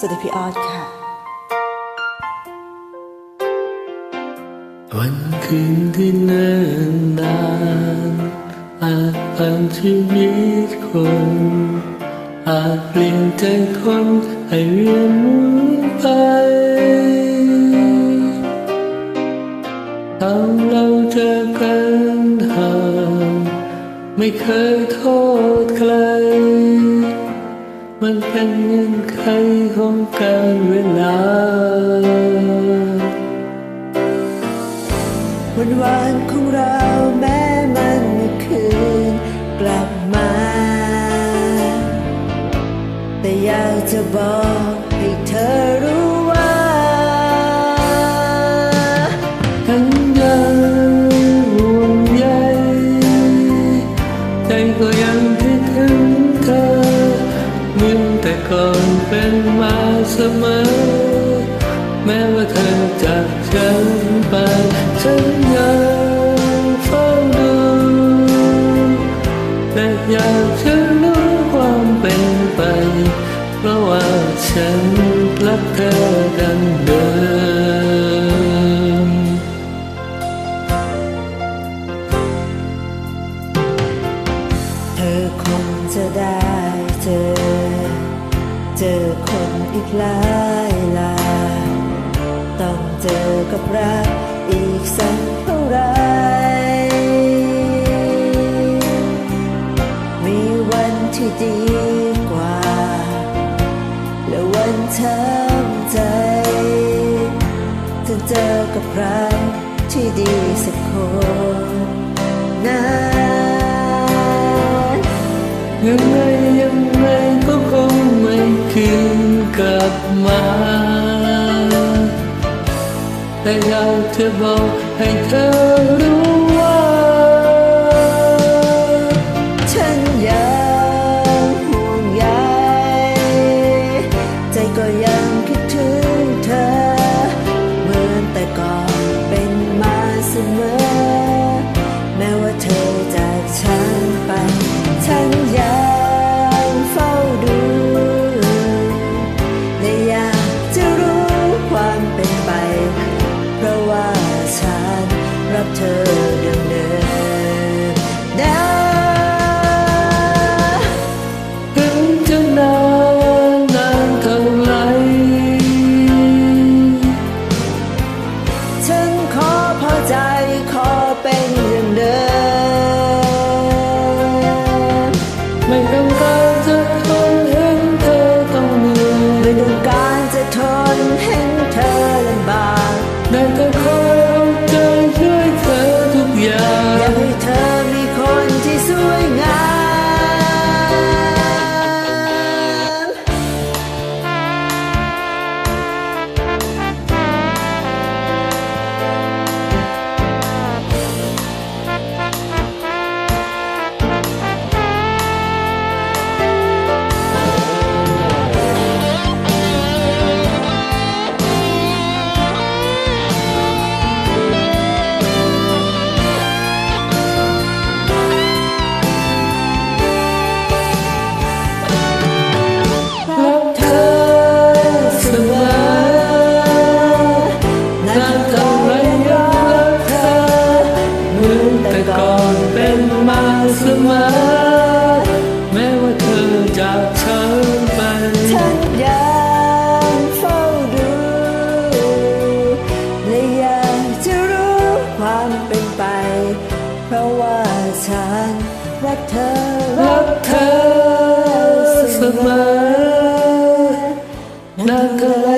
สวัสดีพี่ออสค่ะ วันคืนที่เนิ่นนานอาจผ่านชีวิตคนอาจเปลี่ยนใจคนให้เวียนหมุนไปทำเราเจอกันห่างไม่เคยโทษใคร มันเป็นเงื่อนไขของการเวลาวันวานของเราแม้มันคืนกลับมา แต่อยากจะบอกให้เธอรู้ว่าฉันยังห่วงใยใจก็ยัง แต่ก่อนเป็นมาเสมอ แม้ว่าเธอจากฉัน เจอคนอีกหลายหลายต้องเจอกับรักอีกสักเท่าไรมีวันที่ดีกว่า และวันช้ำใจจะเจอกับรักที่ดีสักคนนานยังไงยังไง กลับมา แต่อยากจะบอกให้เธอรู้ เธอ มือนแต่ก่อนเป็นมาเสมอ แม้ว่าเธอจากฉันไป ฉันยังเฝ้าดู และอยากจะรู้ความเป็นไป เพราะว่าฉันรักเธอ รักเธอเสมอนานเท่าไร